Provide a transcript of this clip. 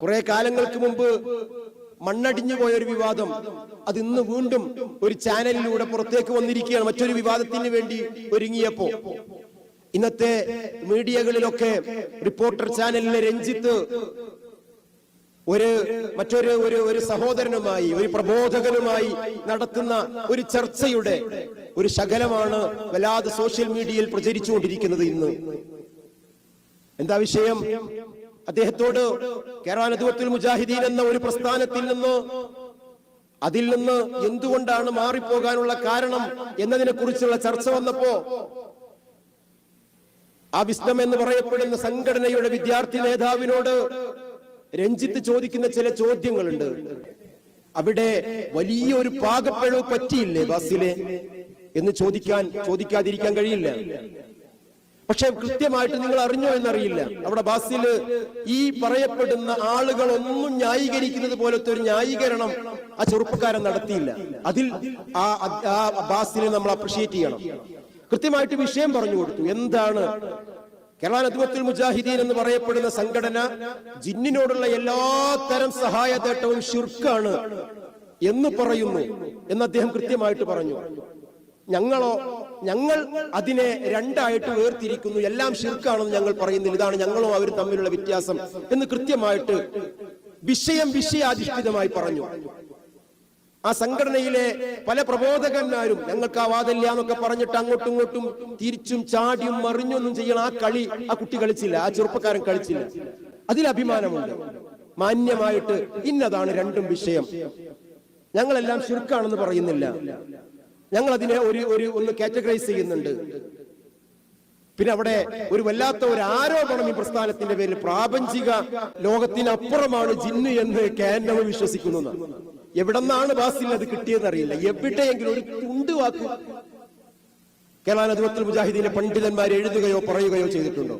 കുറെ കാലങ്ങൾക്ക് മുമ്പ് മണ്ണടിഞ്ഞു പോയ ഒരു വിവാദം. അത് ഇന്ന് വീണ്ടും ഒരു ചാനലിലൂടെ പുറത്തേക്ക് വന്നിരിക്കുകയാണ്. മറ്റൊരു വിവാദത്തിന് വേണ്ടി ഒരുങ്ങിയപ്പോ ഇന്നത്തെ മീഡിയകളിലൊക്കെ റിപ്പോർട്ടർ ചാനലിലെ രഞ്ജിത്ത് ഒരു മറ്റൊരു ഒരു ഒരു സഹോദരനുമായി ഒരു പ്രബോധകനുമായി നടത്തുന്ന ഒരു ചർച്ചയുടെ ഒരു ശകലമാണ് വല്ലാതെ സോഷ്യൽ മീഡിയയിൽ പ്രചരിച്ചുകൊണ്ടിരിക്കുന്നത് ഇന്ന്. എന്താ വിഷയം? അദ്ദേഹത്തോട് കേരള മുജാഹിദീൻ എന്ന ഒരു പ്രസ്ഥാനത്തിൽ നിന്ന് അതിൽ നിന്ന് എന്തുകൊണ്ടാണ് മാറിപ്പോകാനുള്ള കാരണം എന്നതിനെ കുറിച്ചുള്ള ചർച്ച വന്നപ്പോ ആ വിസ്തം എന്ന് പറയപ്പെടുന്ന സംഘടനയുടെ വിദ്യാർത്ഥി നേതാവിനോട് രഞ്ജിത്ത് ചോദിക്കുന്ന ചില ചോദ്യങ്ങളുണ്ട്. അവിടെ വലിയൊരു പാകപ്പിഴവ് പറ്റിയില്ലേ ബസ്സിലെ എന്ന് ചോദിക്കാൻ ചോദിക്കാതിരിക്കാൻ കഴിയില്ല. പക്ഷെ കൃത്യമായിട്ട് നിങ്ങൾ അറിഞ്ഞോ എന്നറിയില്ല. അവിടെ ബാസിൽ ഈ പറയപ്പെടുന്ന ആളുകൾ ഒന്നും ന്യായീകരിക്കുന്നത് പോലത്തെ ഒരു ന്യായീകരണം ആ ചെറുപ്പക്കാരൻ നടത്തിയില്ല. അതിൽ ആ ബാസിനെ നമ്മൾ അപ്രിഷിയേറ്റ് ചെയ്യണം. കൃത്യമായിട്ട് വിഷയം പറഞ്ഞു കൊടുത്തു. എന്താണ്? കേരള നദ്വത്തുൽ മുജാഹിദീൻ എന്ന് പറയപ്പെടുന്ന സംഘടന ജിന്നിനോടുള്ള എല്ലാ തരം സഹായ തേട്ടവും ഷിർക്കാണ് എന്ന് പറയുന്നു എന്ന് അദ്ദേഹം കൃത്യമായിട്ട് പറഞ്ഞു. ഞങ്ങളോ ഞങ്ങൾ അതിനെ രണ്ടായിട്ട് വേർതിരിക്കുന്നു. എല്ലാം ശിർക്കാണെന്ന് ഞങ്ങൾ പറയുന്നില്ല. ഇതാണ് ഞങ്ങളും അവരും തമ്മിലുള്ള വ്യത്യാസം എന്ന് കൃത്യമായിട്ട് വിഷയം വിഷയാധിഷ്ഠിതമായി പറഞ്ഞു. ആ സംഘടനയിലെ പല പ്രബോധകന്മാരും ഞങ്ങൾക്ക് ആ വാദമില്ല എന്നൊക്കെ പറഞ്ഞിട്ട് അങ്ങോട്ടും ഇങ്ങോട്ടും തിരിച്ചും ചാടിയും മറിഞ്ഞൊന്നും ചെയ്യണം ആ കളി ആ കുട്ടി കളിച്ചില്ല. ആ ചെറുപ്പക്കാരൻ കളിച്ചില്ല. അതിൽ അഭിമാനമുണ്ട്. മാന്യമായിട്ട് ഇന്നതാണ് രണ്ടും വിഷയം. ഞങ്ങളെല്ലാം ശുരുക്കാണെന്ന് പറയുന്നില്ല. ഞങ്ങൾ അതിനെ ഒരു ഒരു ഒന്ന് കാറ്റഗറൈസ് ചെയ്യുന്നുണ്ട്. പിന്നെ അവിടെ ഒരു വല്ലാത്ത ഒരു ആരോപണം ഈ പ്രസ്ഥാനത്തിന്റെ പേരിൽ പ്രാപഞ്ചിക ലോകത്തിനപ്പുറമാണ് ജിന്ന് എന്ന് കാനവ വിശ്വസിക്കുന്നു എവിടെന്നാണ് ബാസിൽ അത് കിട്ടിയെന്ന് അറിയില്ല എവിടെയെങ്കിലും ഒരു തുണ്ട് വാക്കു കേരള നദുവത്തുൽ മുജാഹിദീന്റെ പണ്ഡിതന്മാർ എഴുതുകയോ പറയുകയോ ചെയ്തിട്ടുണ്ടോ?